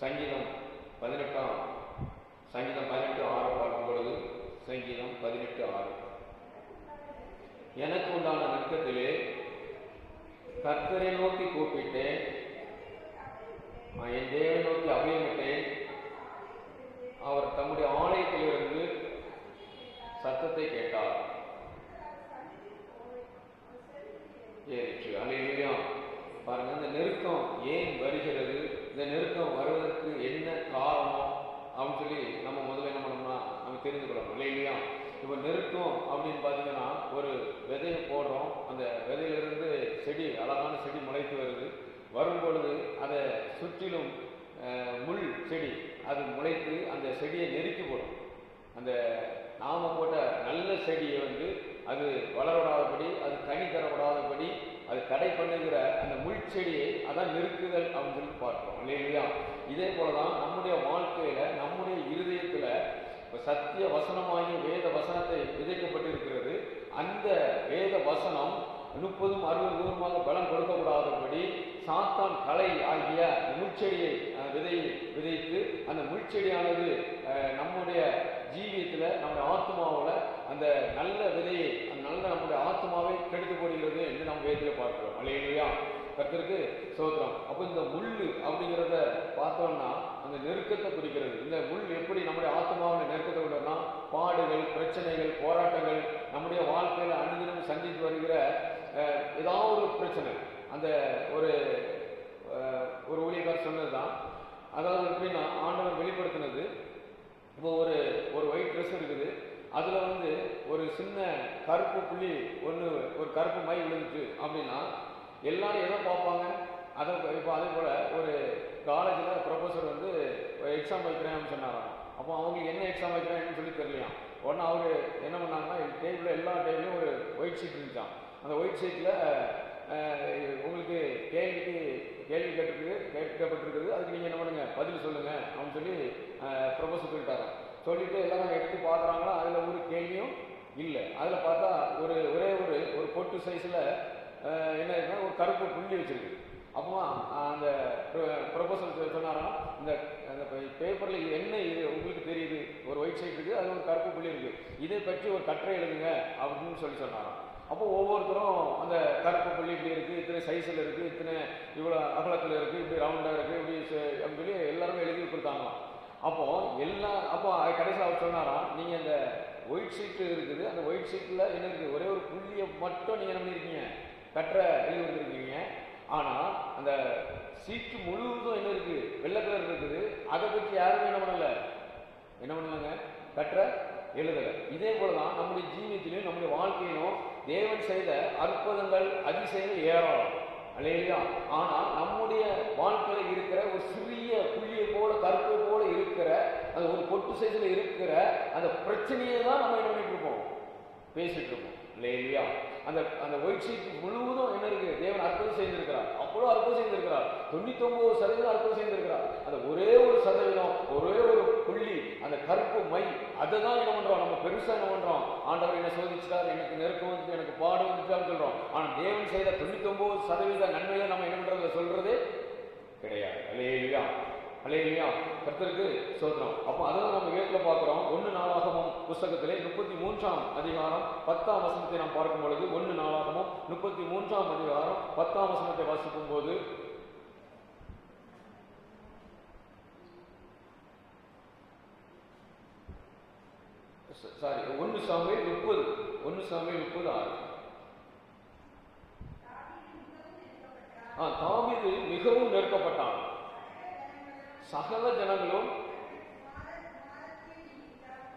சங்கீதம் பதினெட்டாம் சங்கீதம் பதினெட்டு ஆறு பார்க்கும் பொழுது சங்கீதம் பதினெட்டு ஆறு. எனக்கு உண்டான நெருக்கத்திலே கர்த்தரை நோக்கி கூப்பிட்டேன். என் தேவை நோக்கி அபயமிட்டேன். அவர் தம்முடைய ஆலயத்திலிருந்து சத்தத்தை கேட்டார். ஏறிற்று. அலையிலையும் பாருங்க அந்த நெருக்கம் ஏன் வருகிறது? இந்த நெருக்கம் வருவதற்கு என்ன காரணம் அப்படின்னு சொல்லி நம்ம முதல்ல என்ன பண்ணோம்னா நம்ம தெரிந்து கொள்ளணும் இல்லையா இப்போ நெருக்கம் அப்படின்னு பார்த்தீங்கன்னா ஒரு விதையை போடுறோம். அந்த விதையிலிருந்து செடி அழகான செடி முளைத்து வருது. வரும்பொழுது அதை சுற்றிலும் முள் செடி அது முளைத்து அந்த செடியை நெருக்கி போடும். அந்த நாம போட்ட நல்ல செடியை வந்து அது வளரவிடாதபடி அது கனி தரப்படாதபடி அது தடை பண்ணுகிற அந்த முள் செடியை அதான் நெருக்குதல் அப்படின்னு சொல்லி பார்க்கிறோம். இல்லையா இதே போலதான் நம்முடைய வாழ்க்கையில நம்முடைய இருதயத்துல சத்திய வசனமாகிய வேத வசனத்தை விதைக்கப்பட்டிருக்கிறது. அந்த வேத வசனம் முப்பதும் அறுபது நூறுமாக பலம் கொடுக்கக்கூடாதபடி சாத்தான் கலை ஆகிய முள்செடியை அஹ், விதையை விதைத்து அந்த முள்செடியானது நம்முடைய ஜீவியத்தில் நம்முடைய ஆத்மாவில் அந்த நல்ல விதையை அந்த நல்ல நம்முடைய ஆத்மாவை கெடுத்து போடுகிறது என்று நம்ம வேதியில் பார்க்கிறோம். அல்லையா கத்திற்கு சோத்திரம் அப்போ இந்த முள் அப்படிங்கிறத பார்த்தோம்னா அந்த நெருக்கத்தை குறிக்கிறது. இந்த முள் எப்படி நம்முடைய ஆத்மாவில் நெருக்கத்தை விடுறதுனா பாடுகள் பிரச்சனைகள் போராட்டங்கள் நம்முடைய வாழ்க்கையில் அனுதினம் சந்தித்து வருகிற ஏதாவது ஒரு பிரச்சனை. அந்த ஒரு ஒரு ஊழியக்கார் சொன்னதுதான். அதாவது எப்படின்னா ஆண்டவர் வெளிப்படுத்தினது. இப்போ ஒரு ஒரு ஒயிட் ட்ரெஸ் இருக்குது. அதில் வந்து ஒரு சின்ன கருப்பு புள்ளி ஒன்று ஒரு கருப்பு மை விழுந்துச்சு அப்படின்னா எல்லாரும் எதை பார்ப்பாங்க? அதை இப்போ அதே போல் ஒரு காலேஜில் ப்ரொஃபஸர் வந்து எக்ஸாம் வைக்கிறேன்னு சொன்னாராம். அப்போ அவங்களுக்கு என்ன எக்ஸாம் வைக்கிறாங்கன்னு சொல்லி தெரியலையாம். உடனே அவர் என்ன பண்ணாங்கன்னா டேபிளில் எல்லா டேபிளையும் ஒரு ஒயிட் ஷீட் இருந்துச்சான் அந்த ஒயிட் ஷீட்டில் உங்களுக்கு கேள்விக்கு கேள்வி கேட்டிருக்கு கேட்கப்பட்டிருக்குது. அதுக்கு நீங்கள் என்ன பண்ணுங்கள் பதில் சொல்லுங்கள் அப்படின்னு சொல்லி ப்ரொஃபஸர் சொல்லிட்டாராம். சொல்லிட்டு எல்லாரும் எடுத்து பார்க்குறாங்களோ அதில் ஒரு கேள்வியும் இல்லை. அதில் பார்த்தா ஒரு ஒரே ஒரு ஒரு பொட்டு சைஸில் என்ன இருக்குன்னா ஒரு கருப்பு புள்ளி வச்சிருக்கு. அப்போ அந்த ப்ரொபோசல் சொன்னாராம் இந்த அந்த பேப்பரில் இது என்ன இது உங்களுக்கு தெரியுது? ஒரு ஒயிட் சைட் இருக்குது அது ஒரு கருப்பு புள்ளி இருக்குது இதை பற்றி ஒரு கட்டுரை எழுதுங்க அப்படின்னு சொல்லி சொன்னாராம். அப்போ ஒவ்வொருத்தரும் அந்த கருப்பு புள்ளி இப்படி இருக்குது இத்தனை சைஸில் இருக்குது இத்தனை இவ்வளோ அகலத்தில் இருக்குது இப்படி ரவுண்டாக இருக்குது இப்படி அப்படின்னு சொல்லி எல்லாருமே எழுதி கொடுத்தாங்களாம். அப்போ எல்லா அப்போ கடைசியில் அவர் சொன்னாராம் நீங்கள் அந்த ஒயிட் ஷீட் இருக்குது அந்த ஒயிட் ஷீட்டில் என்ன இருக்குது? ஒரே ஒரு புள்ளியை மட்டும் நீங்கள் என்ன பண்ணியிருக்கீங்க பெற்ற எழுதி வந்திருக்கீங்க ஆனால் அந்த சீட்டு முழுவதும் என்ன இருக்குது? வெள்ளை கலர் இருக்குது. அதை பற்றி யாருமே என்ன பண்ணல. என்ன பண்ணலங்க? பெற்ற எழுதல. இதே போலதான் நம்முடைய ஜீவியத்திலையும் நம்முடைய வாழ்க்கையிலும் தேவன் செய்த அற்புதங்கள் அதிசயங்கள் ஏராளம். இல்லையா ஆனால் நம்முடைய வாழ்க்கையில இருக்கிற ஒரு சிறிய புள்ளியை போல கருப்பை போல இருக்கிற அந்த ஒரு பொட்டு சைஸில் இருக்கிற அந்த பிரச்சனையை தான் நம்ம என்ன பண்ணிட்டு இருப்போம்? பேசிட்டு இருக்கோம் இல்லையா அந்த அந்த ஒயிட் ஷீட் முழுவதும் என்ன இருக்கு? தேவன் அற்புதம் செய்திருக்கிறார். அவ்வளோ அற்புதம் செய்திருக்கிறார். தொண்ணூத்தொம்பது சதவீதம் அற்புதம் செய்திருக்கிறார். அந்த ஒரே ஒரு சதவீதம் ஒரே ஒரு புள்ளி அந்த கருப்பு மை அதை தான் என்ன பண்றோம்? நம்ம பெருசா என்ன பண்றோம்? ஆண்டவர் என்ன சோதிச்சிட்டார்? எனக்கு நெருக்கம் வந்து எனக்கு பாடு வந்துச்சான்னு சொல்றோம். ஆனா தேவன் செய்த தொண்ணூத்தொம்பது சதவீத நன்மையை நம்ம என்ன பண்றதுல சொல்றது கிடையாது. இல்லையா அல்லையா கர்த்தருக்கு சொல்றோம் அப்போ அதான் நம்ம வேட்டில் பார்க்குறோம் ஒன்று நாளாகமும் புஸ்தகத்திலே முப்பத்தி மூன்றாம் அதிகாரம் பத்தாம் வசனத்தை நாம் பார்க்கும் பொழுது ஒன்று நாளாகமும் முப்பத்தி மூன்றாம் அதிகாரம் பத்தாம் வசனத்தை வாசிக்கும் போது சாரி ஒன்று சாமியில் முப்பது ஒன்று சாமியில் முப்பது ஆறு. ஆ தாவிது மிகவும் நெருக்கப்பட்டான். சகல ஜனங்களும்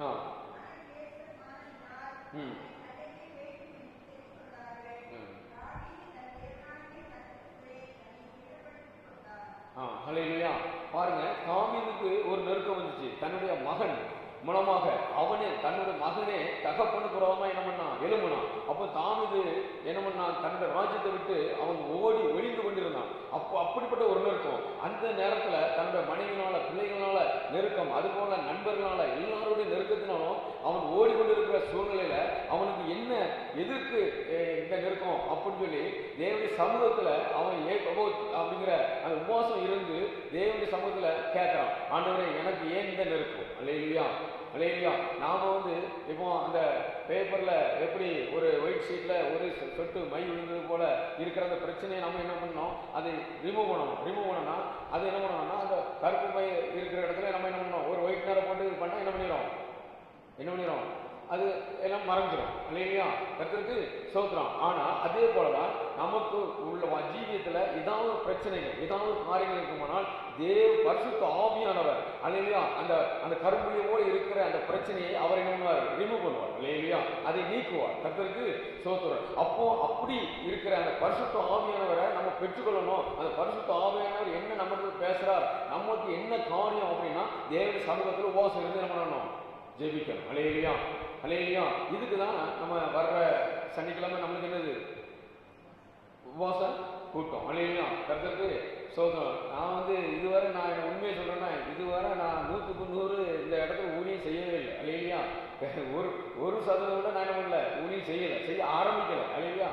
ஆ. ம். ஆ. பாருங்க காமினுக்கு ஒரு நெருக்கம் வந்துச்சு. தன்னுடைய மகன். மூலமாக அவனே தன்னோட மகனே தகப்பனு புறமா என்ன பண்ணான் எழும்பினான். அப்போ இது என்ன பண்ணான் தன்னோட ராஜ்யத்தை விட்டு அவன் ஓடி ஒளிந்து கொண்டிருந்தான். அப்போ அப்படிப்பட்ட ஒரு நெருக்கம். அந்த நேரத்துல தன்னோட மனைவினால பிள்ளைகளால நெருக்கம் அது போல நண்பர்களால எல்லாருடைய நெருக்கத்தினாலும் அவன் ஓடிக்கொண்டிருக்கிற சூழ்நிலையில அவனுக்கு என்ன எதுக்கு இந்த நெருக்கம் அப்படின்னு சொல்லி தேவனுடைய சமூகத்துல அவன் ஏ அப்படிங்கிற அந்த உபவாசம் இருந்து தேவனுடைய சமூகத்துல கேட்கறான். ஆண்டவரே எனக்கு ஏன் இந்த நெருக்கம்? அல்லையா அல்லையா நாம் வந்து இப்போ அந்த பேப்பரில் எப்படி ஒரு ஒயிட் ஷீட்டில் ஒரு சொட்டு மை விழுந்தது போல் இருக்கிற அந்த பிரச்சனையை நம்ம என்ன பண்ணோம் அதை ரிமூவ் பண்ணணும். ரிமூவ் பண்ணோம்னா அது என்ன பண்ணணும்னா அந்த கருப்பு மை இருக்கிற இடத்துல நம்ம என்ன பண்ணணும்? ஒரு ஒயிட் நேரம் போட்டு இது பண்ணால் என்ன பண்ணிடும் என்ன பண்ணிடும் அது எல்லாம் மறைஞ்சிடும் இல்லையா? கருத்துக்கு சோத்துறோம் ஆனால் அதே போலதான் நமக்கு உள்ள ஜீவியத்தில் ஏதாவது பிரச்சனைகள் ஏதாவது காரியங்கள் இருக்குமானால் தேவ பரிசுத்த ஆவியானவர் அல்லையா அந்த அந்த கரும்புலியோடு இருக்கிற அந்த பிரச்சனையை அவர் என்ன பண்ணுவார்? ரிமூவ் பண்ணுவார். இல்லையா அதை நீக்குவார். கர்த்தருக்கு சோத்துவார் அப்போ அப்படி இருக்கிற அந்த பரிசுத்த ஆவியானவரை நம்ம பெற்றுக்கொள்ளணும். அந்த பரிசுத்த ஆவியானவர் என்ன நம்மளுக்கு பேசுறார்? நமக்கு என்ன காரியம் அப்படின்னா தேவ சமூகத்தில் உபவாசம் இருந்து என்ன பண்ணணும்? ஜெபிக்கணும். அலையிலையா அலையிலையா இதுக்கு தான் நம்ம வர்ற சனிக்கிழமை நம்மளுக்கு என்னது? உபவாச கூட்டம் அலையிலியா கருத்துக்கு சோதனம் நான் வந்து இதுவரை நான் என்ன உண்மையை சொல்கிறேன்னா இதுவரை நான் நூற்றுக்கு நூறு இந்த இடத்துல ஊழியம் செய்யவே இல்லை. அலையிலியா ஒரு ஒரு சதவீதம் கூட நான் என்ன பண்ணல? ஊழியம் செய்யலை. செய்ய ஆரம்பிக்கலை. அலையிலியா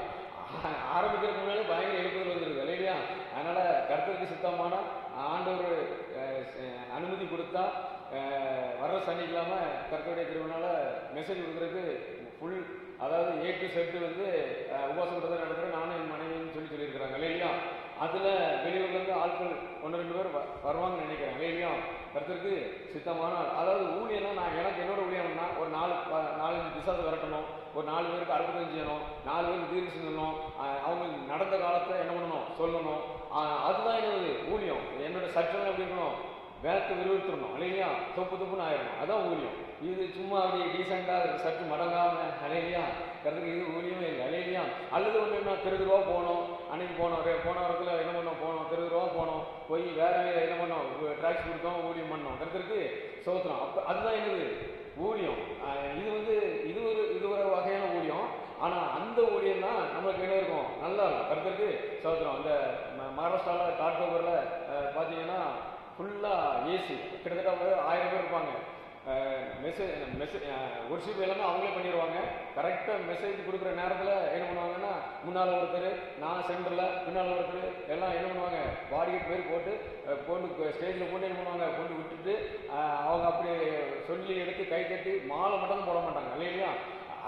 ஆரம்பிக்கிறதுக்கு முன்னாடி பயங்கர எழுப்புதல் வந்துருக்கு இல்லையா அதனால் கருத்துக்கு சுத்தமான ஆண்டவர் அனுமதி கொடுத்தா வர வர்ற சனிக்கிழமை கருத்துடைய திருவிழாவில் மெசேஜ் கொடுக்குறதுக்கு ஃபுல் அதாவது ஏ டு செட்டு வந்து உபாசம் உபவாசம் நடத்துகிறேன் நானும் என் மனைவின்னு சொல்லி சொல்லியிருக்கிறாங்க இல்லையா அதில் வெளியூர்லேருந்து ஆட்கள் ஒன்று ரெண்டு பேர் வ- வருவாங்கன்னு நினைக்கிறேன் இல்லையா கருத்திற்கு சித்தமான அதாவது ஊழியனா நான் எனக்கு என்னோட ஊழியம்னா ஒரு நாலு நாலு நாலஞ்சு பிசாசு விரட்டணும் ஒரு நாலு பேருக்கு அற்புதம் செய்யணும் நாலு பேருக்கு தீர்வு சொல்லணும் அவங்க நடந்த காலத்தை என்ன பண்ணணும் சொல்லணும். அதுதான் என்னது ஊழியம். என்னோட சட்டம் எப்படி இருக்கணும்? வேலத்தை விரிவுறுத்தணும் இல்லையா தொப்பு தொப்புன்னு ஆயிடணும் அதான் ஊழியம் இது சும்மா அப்படியே டீசெண்டாக சற்று மடங்காமல் அலையிலையா? கருதுக்கு இது ஊழியமே இல்லை. அலையிலையா? அல்லது ஒன்று என்ன தெரு ரூபா போனோம் அன்னைக்கு போனோம் ரே போன வாரத்தில் என்ன பண்ணோம்? போனோம் தெரு ரூபா போனோம். போய் வேற என்ன பண்ணோம்? ட்ராக்ஸ் கொடுத்தோம் ஊழியம் பண்ணோம். கருத்துக்கு சோத்திரம் அப்போ அதுதான் என்னது? ஊழியம் இது வந்து இது ஒரு இது ஒரு வகையான ஊழியம் ஆனால் அந்த ஊழியம் தான் நம்மளுக்கு என்ன இருக்கும்? நல்லா இருக்கும். கருத்துக்கு சோத்திரம் அந்த ம- மகாராஷ்டிராவில் காட்டோபரில் பார்த்தீங்கன்னா ஃபுல்லாக ஏசி. கிட்டத்தட்ட ஒரு ஆயிரம் பேர் இருப்பாங்க. மெசேஜ் மெசேஜ் ஒர்ஷிப் எல்லாமே அவங்களே பண்ணிடுவாங்க கரெக்டாக மெசேஜ் கொடுக்குற நேரத்தில் என்ன பண்ணுவாங்கன்னா முன்னால் ஒருத்தர் நான் சென்டரில் பின்னால் ஒருத்தர் எல்லாம் என்ன பண்ணுவாங்க பாடிகேட் பேர் போட்டு கொண்டு போட்டு ஸ்டேஜில் போட்டு என்ன பண்ணுவாங்க கொண்டு விட்டுட்டு அவங்க அப்படி சொல்லி எடுத்து கை தட்டி மாலை மட்டும் தான் போட மாட்டாங்க. இல்லையா?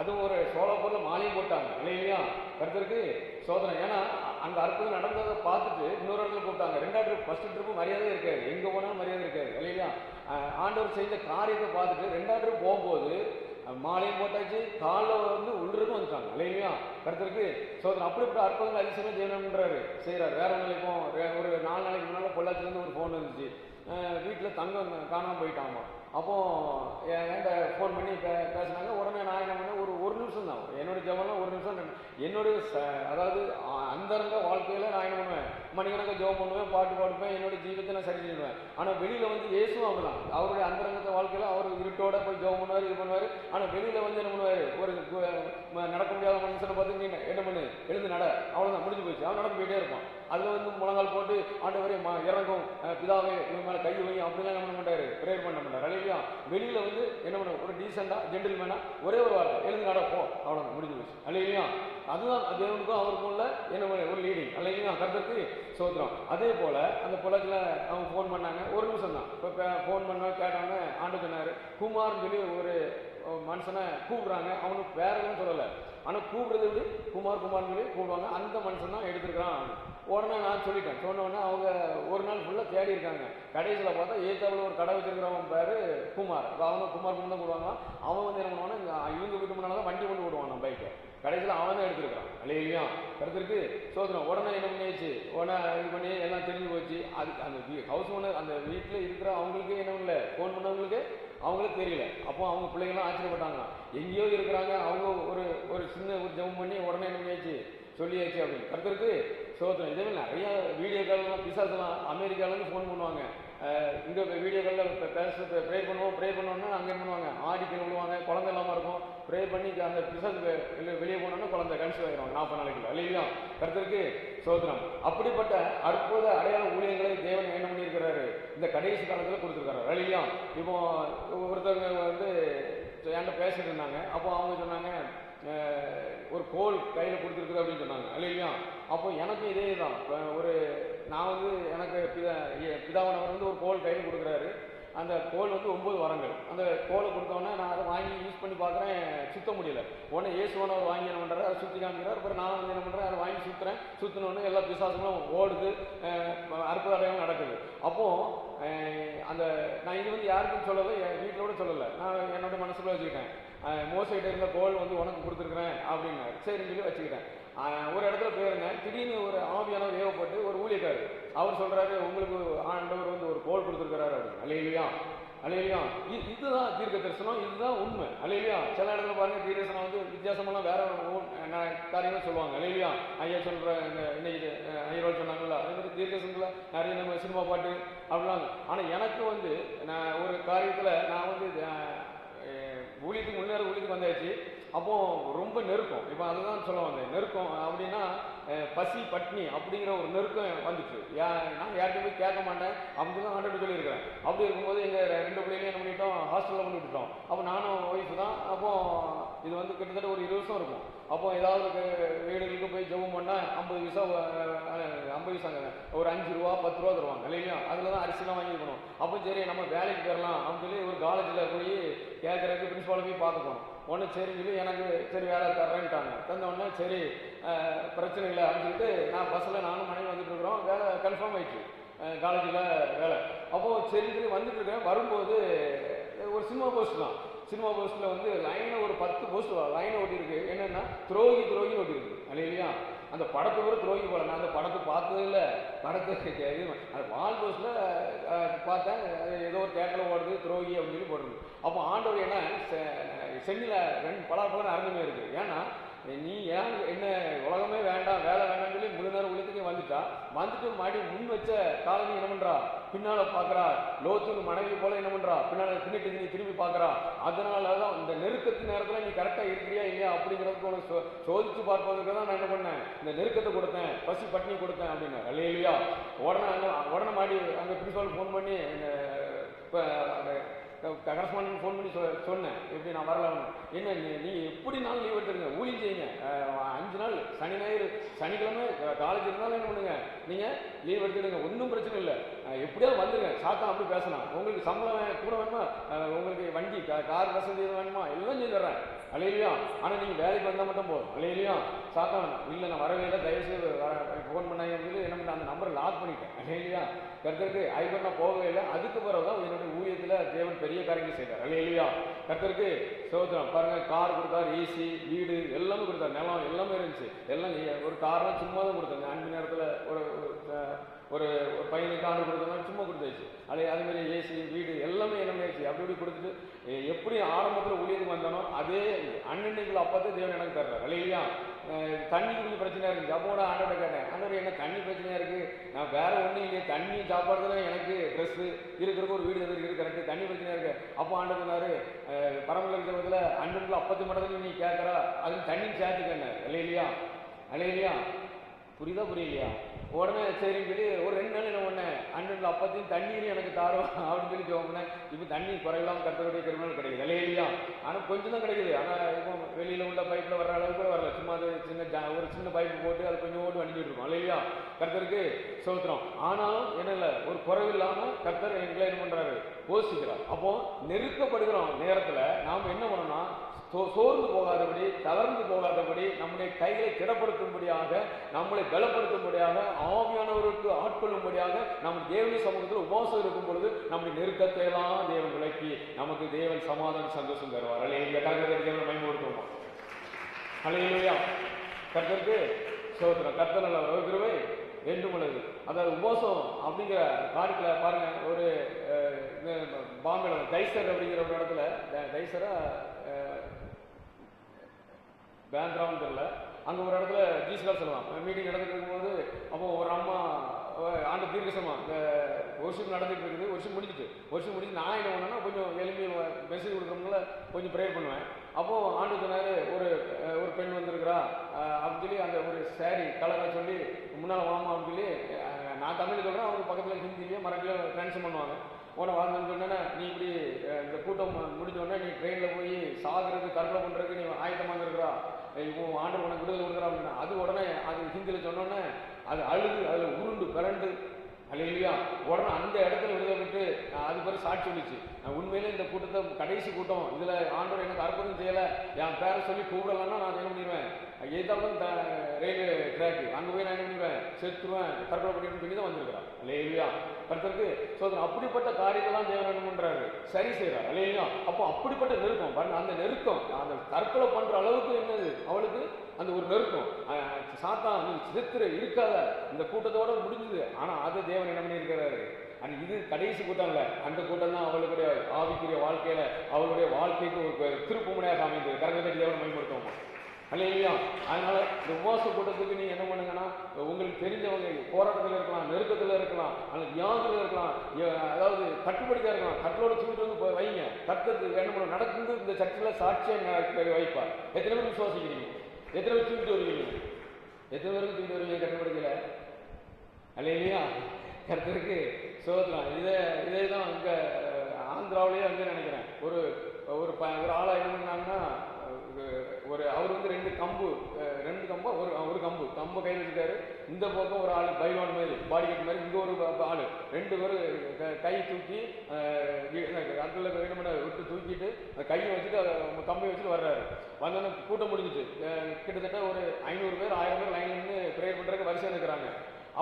அதுவும் ஒரு சோழப்பூரில் மாலையும் போட்டாங்க. இல்லையா? கருத்தருக்கு சோதனை. ஏன்னா அங்கே அற்புதம் நடந்ததை பார்த்துட்டு இன்னொரு இடத்துல கூப்பிட்டாங்க. ரெண்டாவது ட்ரிப் ஃபஸ்ட்டு ட்ரிப்பு மரியாதை இருக்காது. எங்கே போனாலும் மரியாதை இருக்காது. இல்லையா? ஆண்டவர் செய்த காரியத்தை பார்த்துட்டு ரெண்டாவது ட்ரிப் போகும்போது மாலையும் போட்டாச்சு காலில் வந்து உள்ளிருக்கும் வந்துட்டாங்க. இல்லையா? கருத்தருக்கு சோதனை அப்படிப்பட்ட அற்புதங்கள் அதிசயமாக ஜெயனம்ன்றாரு செய்கிறார் வேற ஒன்றும் இப்போ ஒரு நாலு நாளைக்கு முன்னால் பொள்ளாச்சிலேருந்து ஒரு ஃபோன் வந்துச்சு. வீட்டில் தங்கம் காணாமல் போயிட்டாங்க அப்போ என்கிட்ட ஃபோன் பண்ணி பே பேசினாங்க. உடனே நான் என்ன பண்ணேன்? ஒரு ஒரு நிமிஷம் தான். என்னோட ஜபம்லாம் ஒரு நிமிஷம் என்னுடைய ச அதாவது அந்தரங்க வாழ்க்கையில் நான் என்ன பண்ணுவேன்? மணிக்கணக்காக ஜபம் பண்ணுவேன் பாட்டு பாடுவேன் என்னோட ஜீவித்தை நான் சரி செய்வேன். ஆனால் வெளியில் வந்து இயேசுவும் அப்படிதான். அவருடைய அந்தரங்கத்தை வாழ்க்கையில் அவர் இருட்டோட போய் ஜபம் பண்ணுவார் இது பண்ணுவார். ஆனால் வெளியில் வந்து என்ன பண்ணுவார்? ஒரு நடக்க முடியாத மனுஷனை பார்த்து நீ என்ன பண்ணு? எழுந்து நட. அவ்வளோதான் முடிஞ்சு போச்சு. அவன் நடந்து போயிட்டே இருப்பான். அதில் வந்து முழங்கால் போட்டு ஆண்டவரே இறங்கும் பிதாவே இவன் மேலே கை வையும். அப்படிலாம் என்ன பண்ண மாட்டார்? ப்ரேயர் பண்ண மாட்டார். அலையிலையா வெளியில் வந்து என்ன பண்ண ஒரு டீசெண்டாக ஜென்டில்மேனாக ஒரே ஒரு வார்த்தை எழுந்து நட போ. அவ்வளோதான் முடிஞ்சு போச்சு. அலையிலையா அதுதான் தேவனுக்கும் அவருக்கும் உள்ள என்ன ஒரு லீடிங் அலையிலையா கருத்துக்கு சோதரம் அதே போல் அந்த புலத்தில் அவங்க ஃபோன் பண்ணாங்க. ஒரு நிமிஷம் தான். இப்போ ஃபோன் பண்ண கேட்டாங்க. ஆண்டு சொன்னார் குமார்னு சொல்லி ஒரு மனுஷனை கூப்பிடுறாங்க. அவனுக்கு வேற எதுவும் சொல்லலை. ஆனால் கூப்பிடுறது வந்து குமார் குமார்னு சொல்லி கூப்பிடுவாங்க. அந்த மனுஷன் தான் எடுத்திருக்கிறான். உடனே நான் சொல்லிட்டேன். சொன்ன உடனே அவங்க ஒரு நாள் ஃபுல்லாக தேடி இருக்காங்க. கடைசியில் பார்த்தா ஏத்தாவில் ஒரு கடை வச்சிருக்கிறவன் பேர் குமார். அவங்க குமார் குமார் தான் கூடுவாங்க அவன் வந்து என்ன பண்ணுவானா இவங்க வீட்டு முன்னால் தான் வண்டி கொண்டு விடுவான் நம்ம பைக்கை கடைசியில் அவன் தான் எடுத்திருக்கான் இல்லையா? எடுத்துருக்கு சோதனம் உடனே என்ன பண்ணியாச்சு? உடனே இது பண்ணி எல்லாம் தெரிஞ்சு போச்சு. அதுக்கு அந்த ஹவுஸ் ஓனர் அந்த வீட்டில் இருக்கிற அவங்களுக்கு என்ன இல்லை ஃபோன் பண்ணவங்களுக்கு? அவங்களுக்கு தெரியல. அப்போ அவங்க பிள்ளைங்களாம் ஆச்சரியப்பட்டாங்க எங்கேயோ இருக்கிறாங்க. அவங்க ஒரு ஒரு சின்ன ஒரு ஜெபம் பண்ணி உடனே என்ன பண்ணியாச்சு? சொல்லியாச்சு அப்படின்னு. கருத்துருக்கு? சோதனை இதே மாதிரி வீடியோ வீடியோக்கள்லாம் பிசா பிசாசெல்லாம் அமெரிக்காலேருந்து ஃபோன் பண்ணுவாங்க. இங்கே வீடியோ காலில் இப்போ பேச ப்ரே பண்ணுவோம் ப்ரே பண்ணோன்னா அங்கே என்ன பண்ணுவாங்க? ஆடிக்கு விழுவாங்க குழந்தை இல்லாமல் இருக்கும். ப்ரே பண்ணி அந்த பிசாசு வெளியே போனோன்னா குழந்தை கன்சீவ் ஆகிடும் நாற்பது நாளைக்குள்ள இல்லையா கருத்திற்கு சோதனம் அப்படிப்பட்ட அற்புத அடையாள ஊழியங்களை தேவன் என்ன பண்ணியிருக்கிறாரு? இந்த கடைசி காலத்தில் கொடுத்துருக்காரு இல்லையா? இப்போ ஒருத்தவங்க வந்து என்கிட்ட பேசிட்டு இருந்தாங்க. அப்போ அவங்க சொன்னாங்க ஒரு கோல் கையில் கொடுத்துருக்குது அப்படின்னு சொன்னாங்க. இல்லையா? அப்போ எனக்கும் இதே தான். ஒரு நான் வந்து எனக்கு பிதா பிதாவானவர் வந்து ஒரு கோல் கையில் கொடுக்குறாரு. அந்த கோல் வந்து ஒம்பது வரங்கள். அந்த கோலை கொடுத்தோன்னே நான் அதை வாங்கி யூஸ் பண்ணி பார்க்குறேன். சுத்த முடியல. உடனே இயேசுவானவர் வாங்கி என்ன பண்ணுறாரு அதை சுற்றி காமிக்கிறார். அப்புறம் நான் வந்து என்ன பண்ணுறேன் அதை வாங்கி சுற்றுறேன் சுற்றினோடனே எல்லா பிசாசுகளும் ஓடுது. அற்புத அடையாளம் நடக்குது. அப்போது அந்த நான் இது வந்து யாருக்கும் சொல்லலை என் கூட சொல்லலை. நான் என்னோட மனசுக்குள்ளே வச்சுக்கிட்டேன். மோசிட்ட இருந்த கோல் வந்து உனக்கு கொடுத்துருக்குறேன் அப்படின்னாரு. சரின்னு சொல்லி வச்சுக்கிட்டேன். ஒரு இடத்துல போயிருந்தேன். திடீர்னு ஒரு ஆவியான ஏவப்பட்டு ஒரு ஊழியக்காரு அவர் சொல்றாரு உங்களுக்கு ஆண்டவர் வந்து ஒரு கோல் கொடுத்துருக்கிறாரு அப்படின்னு. அலையிலையா அலையிலையா இதுதான் தீர்க்க தரிசனம் இதுதான் உண்மை. அலையிலையா சில இடத்துல பாருங்க தீர்க்க வந்து வித்தியாசமெல்லாம் வேற ஒரு காரியங்கள் சொல்லுவாங்க. அலையிலையா ஐயா சொல்ற இந்த இன்னைக்கு ஐயரோல் சொன்னாங்கல்ல அதே மாதிரி தீர்க்க நிறைய நம்ம சினிமா பாட்டு அப்படிலாம். ஆனால் எனக்கு வந்து நான் ஒரு காரியத்தில் நான் வந்து ஊழியத்துக்கு முன்னேற ஊழியத்துக்கு வந்தாச்சு. அப்போது ரொம்ப நெருக்கம். இப்போ அதுதான் சொல்ல வந்தேன். நெருக்கம் அப்படின்னா பசி பட்னி அப்படிங்கிற ஒரு நெருக்கம் வந்துச்சு. யா நான் யார்கிட்ட போய் கேட்க மாட்டேன். அப்படின்னு தான் ஆண்டு சொல்லியிருக்கிறேன். அப்படி இருக்கும்போது எங்கள் ரெண்டு பிள்ளைகளையும் என்ன பண்ணிட்டோம்? ஹாஸ்டலில் கொண்டு விட்டுட்டோம். அப்போ நானும் ஒய்ஃபு தான். அப்போது இது வந்து கிட்டத்தட்ட ஒரு இருபது வருஷம் இருக்கும். அப்போ ஏதாவது வீடுகளுக்கு போய் ஜெபம் பண்ணால் ஐம்பது பைசா ஐம்பது பைசாங்க ஒரு அஞ்சு ரூபா பத்து ரூபா தருவாங்க இல்லையா அதில் தான் அரிசிலாம் வாங்கிக்கணும் அப்போ சரி நம்ம வேலைக்கு போயிடலாம் அப்படின்னு சொல்லி ஒரு காலேஜில் போய் கேட்குறதுக்கு பிரின்ஸ்பாலை போய் பார்த்துக்கணும். ஒன்று சரி சொல்லி எனக்கு சரி வேலை தர்றேன்ட்டாங்க. தந்த உடனே சரி பிரச்சனை இல்லை அப்படின்னு சொல்லிட்டு நான் பஸ்ஸில் நானும் மனைவி வந்துட்டு இருக்கிறோம். வேலை கன்ஃபார்ம் ஆயிடுச்சு. காலேஜில் வேலை. அப்போது சரி சொல்லி வந்துட்டுருக்கேன் வரும்போது ஒரு சினிமா போஸ்ட் தான். சினிமா போஸ்ட்டில் வந்து லைனை ஒரு பத்து போஸ்ட் லைனை ஓட்டியிருக்கு என்னென்னா துரோகி துரோகி ஒட்டியிருக்கு. இல்லையா அந்த படத்தை கூட துரோகி போல. நான் அந்த படத்தை பார்த்தது இல்லை. படத்தை அது வால் போஸ்ட்டில் பார்த்தேன். அது ஏதோ ஒரு தேட்டரில் ஓடுது துரோகி அப்படின்னு சொல்லி போடுறது அப்போ ஆண்டவர் என்ன சென்னில் ரெண்டு பலாப்பழம் அரங்கமே இருக்குது ஏன்னா நீ ஏன் என்ன உலகமே வேண்டாம் வேலை வேண்டாம்னு சொல்லி முழு நேரம் உலகத்துக்கே வந்துட்டா? வந்துட்டு மாடி முன் வச்ச காலனி என்ன பண்றா? பின்னால பாக்குறா. லோத்துக்கு மனைவி போல என்ன பண்றா? பின்னால பின்னிட்டு நீ திரும்பி பாக்குறா. அதனாலதான் இந்த நெருக்கத்து நேரத்துல நீ கரெக்டா இருக்கிறியா இல்லையா அப்படிங்கிறதுக்கு உனக்கு சோ- சோதிச்சு பார்ப்பதற்கு தான் நான் என்ன பண்ணேன்? இந்த நெருக்கத்தை கொடுத்தேன். பசி பட்டினி கொடுத்தேன் அப்படின்னு. இல்லையா உடனே அங்க உடனே மாடி அங்க பிரின்சிபால் ஃபோன் பண்ணி இந்த இப்போ அந்த ஃபோன் பண்ணி சொ சொன்னேன். எப்படி நான் வரலாம்னு. என்ன நீ- எப்படி நாள் லீவ் எடுத்துருங்க ஊழியம் செய்யுங்க. அஞ்சு நாள் சனி ஞாயிறு சனிக்கிழமை காலேஜ் இருந்தாலும் என்ன பண்ணுங்க? நீங்கள் லீவ் எடுத்துடுங்க. ஒன்றும் பிரச்சனை இல்லை. எப்படியாவது வந்துடுங்க சாத்தா அப்படி பேசலாம். உங்களுக்கு சம்பளம் கூட வேணுமா? உங்களுக்கு வண்டி கா- கார் வசதி வேணுமா? எல்லாம் செஞ்சு தர்றேன். அலையிலையா? ஆனால் நீங்கள் வேலைக்கு வந்தால் மட்டும் போதும். அலையிலையா? சாத்தா வேணும் இல்லை நான் வரவே இல்லை. தயவுசெய்து வர ஃபோன் பண்ணாங்க என்ன பண்ண அந்த நம்பரை லாக் பண்ணிட்டேன். அலையிலையா? கர்த்தருக்கு ஐபர் போகவே இல்லை. அதுக்கு பிறகு தான் என்னுடைய ஊழியத்தில் தேவன் பெரிய காரியங்கள் செய்தார். அலையிலையா கர்த்தருக்கு சோதனம். பாருங்க கார் கொடுத்தார் ஏசி வீடு எல்லாமே கொடுத்தார். நிலம் எல்லாமே இருந்துச்சு. எல்லாம் ஒரு கார்லாம் சும்மா தான் கொடுத்தாங்க. அஞ்சு நேரத்தில் ஒரு ஒரு, பையனுக்கு ஆர்டர் கொடுத்தோம்னா சும்மா கொடுத்தாச்சு. அதே அதுமாரி ஏசி வீடு எல்லாமே என்ன ஆயிடுச்சு அப்படி இப்படி கொடுத்துட்டு எப்படி ஆரம்பத்தில் ஊழியத்துக்கு வந்தானோ அதே அன்னன்னைக்குள்ள அப்பத்தே தேவன் எனக்கு தர்றாரு. இல்லையா தண்ணி குடிக்க பிரச்சனையாக இருக்குது அப்போ ஆண்டோட கேட்டேன். ஆண்டவர் என்ன தண்ணி பிரச்சனையாக இருக்குது நான் வேறு ஒன்றும் இல்லையே. தண்ணி சாப்பாடு தான் எனக்கு ட்ரெஸ்ஸு இருக்கிறக்கு ஒரு வீடு இருக்குது கரெக்டு. தண்ணி பிரச்சனையாக இருக்குது அப்போ ஆண்டவர் சொன்னாரு பரம்பல இருக்கிறதுல அன்னைக்குள்ள அப்பத்து மட்டும் நீ கேட்குறா அது தண்ணி சேர்த்துக்கன்னாரு. இல்லையா இல்லையா புரியுதா புரியலையா? உடனே சரின்னு சொல்லி ஒரு ரெண்டு நாள் என்ன பண்ணேன்? அண்ணன் அப்பத்தையும் தண்ணீரும் எனக்கு தாரும் அப்படின்னு சொல்லி ஜோம் இப்போ தண்ணி குறையில்லாம கருத்தருடைய கிருமல் கிடைக்குது. இல்லையா? ஆனால் கொஞ்சம் தான் கிடைக்குது. ஆனால் இப்போ வெளியில் உள்ள பைப்பில் வர அளவுக்கு கூட வரல. சும்மா அது சின்ன ஜா- ஒரு சின்ன பைப்பு போட்டு அது கொஞ்சம் ஓட்டு வண்டிட்டு இருக்கோம். இல்லையா? கர்த்தருக்கு சோத்திரம். ஆனாலும் என்ன இல்லை ஒரு குறைவு இல்லாமல் கர்த்தர் எங்களை என்ன பண்ணுறாரு போஷிக்கிறார். அப்போ நெருக்கப்படுகிறோம் நேரத்தில் நாம் என்ன பண்ணோம்னா சோர்ந்து போகாதபடி தளர்ந்து போகாதபடி நம்முடைய கைகளை திடப்படுத்தும்படியாக நம்மளை பலப்படுத்தும்படியாக ஆவியானவருக்கு ஆட்கொள்ளும்படியாக நம்ம தேவனுடைய சமூகத்தில் உபவாசம் இருக்கும் பொழுது நம்முடைய நெருக்கத்தை எல்லாம் தேவன் விளக்கி நமக்கு தேவன் சமாதான சந்தோஷம் தருவார். அல்ல இந்த கருத்தை பயன்படுத்துவோம் அலையிலுயா கர்த்தருக்கு சோத்திரம் கர்த்தர் நல்ல ஒரு வேண்டும் உள்ளது அதாவது உபவாசம் அப்படிங்கிற காரியத்தில் பாருங்க ஒரு பாம்பேல தைசர் அப்படிங்கிற ஒரு இடத்துல த- தைசரா அஹ், தெரில அங்கே ஒரு இடத்துல ஜீஸ்கால் சொல்லலாம் மீட்டிங் நடந்துட்டு இருக்கும்போது அப்போ ஒரு அம்மா ஆண்டு தீர்க்கசமா இந்த வருஷம் நடந்துட்டு இருக்குது. வருஷம் முடிஞ்சிட்டு. வருஷம் முடிஞ்சு நான் என்ன பண்ணேன்னா கொஞ்சம் எளிமையை மெசேஜ் கொடுக்குறவங்கள கொஞ்சம் ப்ரேயர் பண்ணுவேன். அப்போது ஆண்டு சொன்னார் ஒரு ஒரு பெண் வந்திருக்கிறா அப்படின்னு சொல்லி அந்த ஒரு சாரி கலரை சொல்லி முன்னால் வாமா அப்படின்னு சொல்லி நான் தமிழ் சொல்கிறேன் அவங்க பக்கத்தில் ஹிந்திலேயே மராட்டியோ ட்ரான்ஸ்ஃபர் பண்ணுவாங்க. உன வாழ்ந்தேன்னு சொன்னேன்னா நீ இப்படி இந்த கூட்டம் முடிஞ்ச உடனே நீ ட்ரெயினில் போய் சாகுறது கற்பனை பண்ணுறதுக்கு நீ ஆயத்தமாக இருக்கிறா ஆண்டு உனக்கு விடுதலை கொடுக்குறான் அப்படின்னா அது உடனே அது ஹிந்தியில் சொன்னோன்னே அது அழுது அதில் உருண்டு பிறண்டு அல்லையா உடனே அந்த இடத்துல விடுதலை பெற்று நான் அது பேர் சாட்சி சொல்லிச்சு. நான் உண்மையிலே இந்த கூட்டத்தை கடைசி கூட்டம் இதில் ஆண்டவர் எனக்கு அற்புதம் செய்யலை. என் பேரை சொல்லி கூப்பிடலன்னா நான் என்ன பண்ணிடுவேன்? எதாலும் ரயில்வே ட்ராக்கு அங்கே போய் நான் என்ன பண்ணுவேன் செத்துருவேன் தற்கொலை பண்ணிட்டு சொல்லி தான் வந்திருக்கிறான் இல்லையா கருத்தருக்கு சோதனை அப்படிப்பட்ட காரியத்தெல்லாம் தேவன் என்ன பண்ணுறாரு சரி செய்கிறார் இல்லையா அப்போ அப்படிப்பட்ட நெருக்கம் பாருங்க அந்த நெருக்கம் அந்த தற்கொலை பண்ணுற அளவுக்கு என்னது? அவளுக்கு அந்த ஒரு நெருக்கம். சாத்தான் சாத்தா சித்திர இருக்காத இந்த கூட்டத்தோட முடிஞ்சுது. ஆனா அது தேவன் என்ன பண்ணியிருக்கிறாரு? அண்ட் இது கடைசி கூட்டம் இல்லை. அந்த கூட்டம் தான் அவளுடைய ஆவிக்குரிய வாழ்க்கையில அவளுடைய வாழ்க்கைக்கு ஒரு திருப்புமுனையாக அமைந்தது. கரங்கத்தை தேவனை மேம்படுத்துவோமா அல்லையா அதனால இந்த உபவாச கூட்டத்துக்கு நீங்க என்ன பண்ணுங்கன்னா உங்களுக்கு தெரிஞ்சவங்க போராட்டத்தில் இருக்கலாம் நெருக்கத்தில் இருக்கலாம் அல்லது வியாதியில் இருக்கலாம் அதாவது கட்டுப்படுத்தியா இருக்கலாம். கட்டளோட தூக்கிட்டு வந்து போய் வைங்க. கட்டுறது என்ன பண்ண நடக்குது இந்த சர்ச்சில் சாட்சியை வைப்பார். எத்தனை பேர் விசுவாசிக்கிறீங்க? எத்தனை பேர் தூக்கிட்டு வருவீங்க? எத்தனை பேருக்கு தூக்கிட்டு வருவீங்க கட்டுப்படுத்தல அல்லையா? கருத்தருக்கு சோதலாம் இதே இதே தான் அங்கே ஆந்திராவிலேயே வந்து நினைக்கிறேன். ஒரு ஒரு ப ஒரு ஆளாக என்ன பண்ணாங்கன்னா ஒரு அவர் வந்து ரெண்டு கம்பு கம்பு கையில் இருக்காரு இந்த பக்கம் ஒரு ஆள் பைவான் மாதிரி பாடி கட் மாதிரி இங்கே ஒரு ஆள். ரெண்டு பேரும் க- கை தூக்கி அதில் என்ன விட்டு தூக்கிட்டு அந்த கையை வச்சுட்டு கம்பை வச்சுட்டு வர்றாரு. வந்தோடனே கூட்டம் முடிஞ்சிச்சு. கிட்டத்தட்ட ஒரு ஐநூறு பேர் ஆயிரம் பேர் லைன் நின்று ப்ரேயர் பண்ணுறதுக்கு வரிசையாக நிற்கிறாங்க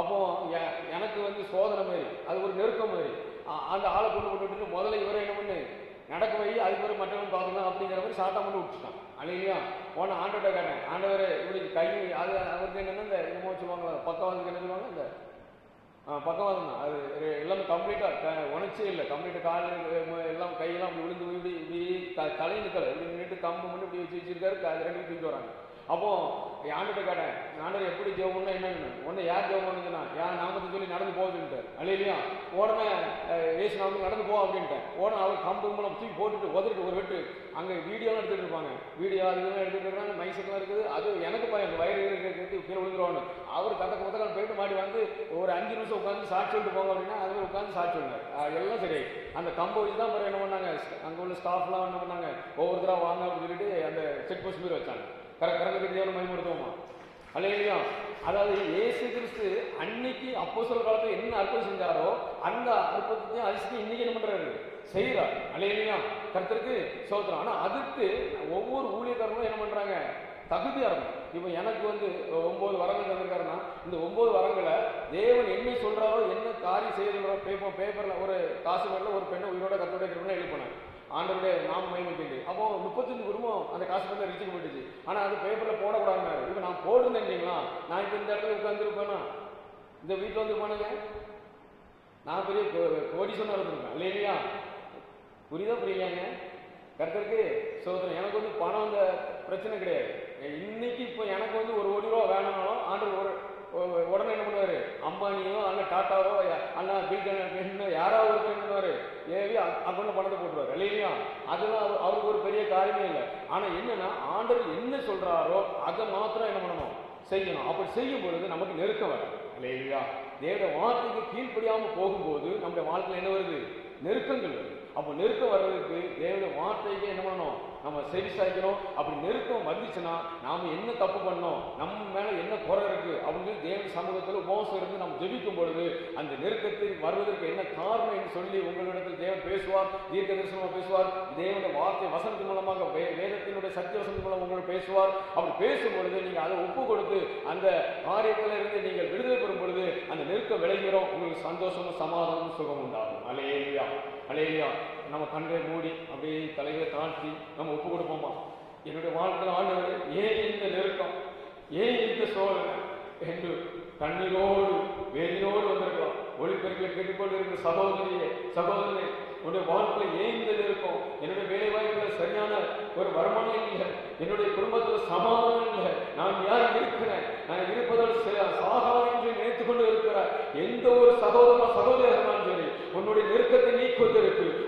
அப்போ எ- எனக்கு வந்து சோதனை மாதிரி அது ஒரு நெருக்கம் மாதிரி அந்த ஆளை கொண்டு கொண்டு விட்டுட்டு முதல்ல இவரை என்ன பண்ணு நடக்க வை அதுக்கு பிறகு மற்றவங்க பார்க்கலாம் அப்படிங்கிற மாதிரி சாட்டா மட்டும் விட்டுட்டான். அழகியா போன ஆண்டோட கேட்டேன் ஆண்டவர் இவளுக்கு கை அது அவருக்கு என்னன்னா இந்த என்னமோ சொல்லுவாங்களா பக்கவாதுக்கு என்ன சொல்லுவாங்க? இந்த ஆ பக்கவாதம் தான். அது எல்லாம் எல்லாமே கம்ப்ளீட்டாக உணர்ச்சியே இல்லை. கம்ப்ளீட்டாக கால் எல்லாம் கையெல்லாம் அப்படி விழுந்து விழுந்து இப்படி த தலை நிற்கலை இப்படி நின்றுட்டு கம்பு மட்டும் இப்படி வச்சு வச்சிருக்காரு. அது ரெண்டு தூக்கி வராங்க. அப்போ ஆண்டுகிட்ட கேட்டேன் ஆண்டவர் எப்படி ஜெபம்னா என்னன்னு ஒன்று யார் ஜெபம் பண்ணுதுன்னா யார் நாமத்தை சொல்லி நடந்து போகுதுன்ட்டு அல்லையா உடனே ஏசு நாமத்துக்கு நடந்து போ அப்படின்ட்டேன். உடனே அவர் கம்பு மூலம் தூக்கி போட்டுட்டு உதறிட்டு ஒரு வெட்டு அங்கே வீடியோலாம் எடுத்துகிட்டு இருப்பாங்க. வீடியோ அது இதெல்லாம் எடுத்துகிட்டு இருக்காங்க மைசெல்லாம் இருக்குது. அது எனக்கு பயம் வயிறு இருக்கிறது கீழே விழுந்துருவான்னு. அவர் கத்த குத்தக்கால் போயிட்டு மாடி வந்து ஒரு அஞ்சு நிமிஷம் உட்காந்து சாட்சி சொல்லிட்டு போங்க அப்படின்னா அது உட்காந்து சாட்சி சொன்னார் எல்லாம் சரி. அந்த கம்பை வச்சு தான் பிறகு என்ன பண்ணாங்க அங்கே உள்ள ஸ்டாஃப்லாம் என்ன பண்ணாங்க ஒவ்வொருத்தராக வாங்க அப்படின்னு சொல்லிட்டு அந்த செக் போஸ்ட் மாரி வச்சாங்க. கர கரங்க தேவனை பயன்படுத்துவோமா அல்லையா? அதாவது இயேசு கிறிஸ்து அன்னைக்கு அப்போ காலத்தில் என்ன அற்புதம் செஞ்சாரோ அந்த அற்புதத்தையும் அதிசயம் இன்னைக்கு என்ன பண்றாரு? செய்யறார் அல்லையா? கருத்தருக்கு சோதரம் ஆனா அதுக்கு ஒவ்வொரு ஊழியக்காரங்களும் என்ன பண்றாங்க? தகுதியாக இருக்கும் இப்போ எனக்கு வந்து ஒம்பது வரங்கள் தந்திருக்காருன்னா இந்த ஒம்பது வரங்களை தேவன் என்ன சொல்றாரோ என்ன காரியம் செய்ய பேப்பர் பேப்பரில் ஒரு காசு வரல ஒரு பெண்ணை உயிரோட கத்தோட இருக்கிறவங்க ஆண்டவருடைய நாம மகிமைக்கு. அப்போ முப்பத்தஞ்சு குடும்பம் அந்த காசு வந்து ரிச்சிக்கப்பட்டுச்சு ஆனால் அது பேப்பரில் போடக்கூடாதுனாரு இப்போ நான் போடுறேன் இல்லைங்களா நான் இப்போ இந்த இடத்துல உட்காந்துருப்பேனா இந்த வீட்டில் வந்து போனேங்க. நான் பெரிய கோடி கோடீஸ்வரனா இருந்திருப்பேன். இல்லையா புரியுதா புரியலையாங்க? கருத்தருக்கு சோதனை. எனக்கு வந்து பணம் அந்த பிரச்சனை கிடையாது. இன்னைக்கு இப்போ எனக்கு வந்து ஒரு கோடி ரூபா வேணும்னாலும் ஆண்டு ஒரு உடனே என்ன பண்ணுவார்? அம்பானியோ அல்ல டாட்டாவோ அண்ணா பில்கனோ யாராவது ஒருத்தர் என்ன ஏவி அக்கௌண்ட்ல பணத்தை போட்டுருவார். இல்லையா அதெல்லாம் அவர் அவருக்கு ஒரு பெரிய காரியமே இல்லை. ஆனால் என்னன்னா ஆண்டவர் என்ன சொல்கிறாரோ அதை மாத்திரம் என்ன பண்ணணும்? செய்யணும். அப்படி செய்யும் பொழுது நமக்கு நெருக்கம் வரும். இல்லையா தேவ வார்த்தைக்கு கீழ்ப்படியாமல் போகும்போது நம்முடைய வாழ்க்கையில் என்ன வருது? நெருக்கங்கள் வருது. அப்போ நெருக்கம் வர்றதுக்கு தேவனுடைய வார்த்தைக்கே என்ன பண்ணணும்? நம்ம செவி சாய்க்கிறோம். அப்படி நெருக்கம் வந்துச்சுன்னா நாம் என்ன தப்பு பண்ணோம்? நம்ம மேலே என்ன குறை இருக்கு? அப்படின்னு சொல்லி தேவன் சமூகத்தில் உபவாசம் இருந்து நம்ம ஜெபிக்கும் பொழுது அந்த நெருக்கத்தில் வருவதற்கு என்ன காரணம் என்று சொல்லி உங்களிடத்தில் தேவன் பேசுவார் தீர்க்க தரிசனமாக பேசுவார். தேவனுடைய வார்த்தை வசனத்து மூலமாக வே- வேதத்தினுடைய சத்திய வசனத்து மூலம் உங்களை பேசுவார். அப்படி பேசும் பொழுது நீங்கள் அதை ஒப்பு கொடுத்து அந்த காரியத்தில் இருந்து நீங்கள் விடுதலை பெறும் பொழுது அந்த நெருக்கம் விளைகிறோம். உங்களுக்கு சந்தோஷமும் சமாதானமும் சுகம் உண்டாகும். அலையா அலையலியா நம்ம கண்களை மூடி அப்படியே தலையை தாழ்த்தி நம்ம ஒப்பு கொடுப்போமா? என்னுடைய வாழ்க்கையில் ஆண்டவர் ஏன் இந்த நெருக்கம்? ஏன் இந்த சோழனை என்று கண்ணீரோடு வேதியோடு வந்திருக்கலாம் ஒளிப்பெருக்கில் கேட்டுக்கொண்டு இருக்கிற சகோதரியே சகோதரனே உன்னுடைய வாழ்க்கையில் ஏன் இந்த நெருக்கம்? என்னுடைய வேலை வாய்ப்புகள் சரியான ஒரு வருமானம் இல்லை. என்னுடைய குடும்பத்தில் சமாதானம் இல்லை. நான் யார் இருக்கிறேன்? நான் இருப்பதால் ச- சாகாது என்று நினைத்துக் கொண்டு இருக்கிறார். எந்த ஒரு சகோதர சகோதரனாலும் சரி உன்னுடைய நெருக்கத்தை நீ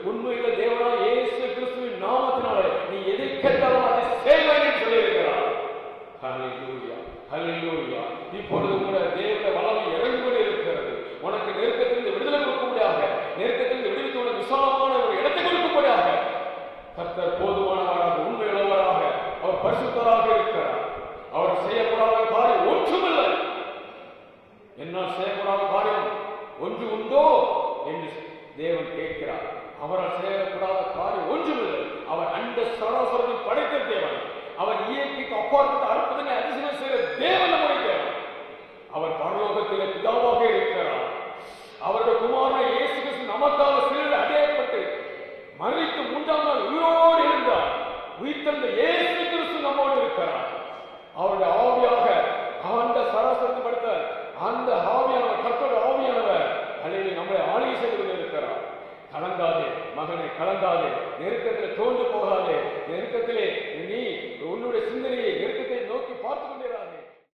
உண்மையில தேவனா இயேசு கிறிஸ்துவின் நாமத்தினாலே நீ எதை கேட்டாலும் அதை செய்வேன் என்று சொல்லியிருக்கிறார் ஹalleluya ஹalleluya இப்பொழுது கூட தேவனுடைய வல்லமை இறங்கி கொண்டு இருக்கிறது உனக்கு நெருக்கத்திலிருந்து விடுதலை கொடுக்கும்படியாக நெருக்கத்திலிருந்து விடுவித்து உனக்கு விசாலமான ஒரு இடத்தை கொடுக்கும்படியாக கர்த்தர் போதுமானவராக உண்மையுள்ளவராக அவர் பரிசுத்தராக இருக்கிறார் அவர் செய்யக்கூடாத காரியம் ஒன்றுமில்லை என்னால் செய்யக்கூடாத காரியம் ஒன்று உண்டோ என்று தேவன் கேட்கிறார் அவரால் செய்யப்படாத காரியம் ஒன்றுமில்லை. அவர் அண்ட சராசரத்தை படைத்த தேவன். அவர் இயற்கைக்கு அப்பாற்பட்ட அற்புதங்களை அதிசயம் செய்கிற தேவன் நம்முடைய தேவன். அவர் பரலோகத்தில் பிதாவாக இருக்கிறார். அவருடைய குமாரனை இயேசு கிறிஸ்து நமக்காக சிறிது அடையப்பட்டு மறித்து மூன்றாம் நாள் உயிரோடு இருந்தார் உயிர்த்தந்த இயேசு கிறிஸ்து நம்மோடு இருக்கிறார். அவருடைய ஆவியாக ஆண்ட சராசரத்தை படுத்த அந்த ஆவியானவர் கர்த்தோட ஆவியானவர் அல்லது நம்மளை ஆளுகை செய்து கொண்டிருக்கிறார். கலங்காதே மகனை கலங்காதே. நெருக்கத்தில் தோண்டு போகாதே. நெருக்கத்திலே நீ உன்னுடைய சிந்தனையை நெருக்கத்தை நோக்கி பார்த்து கொண்டே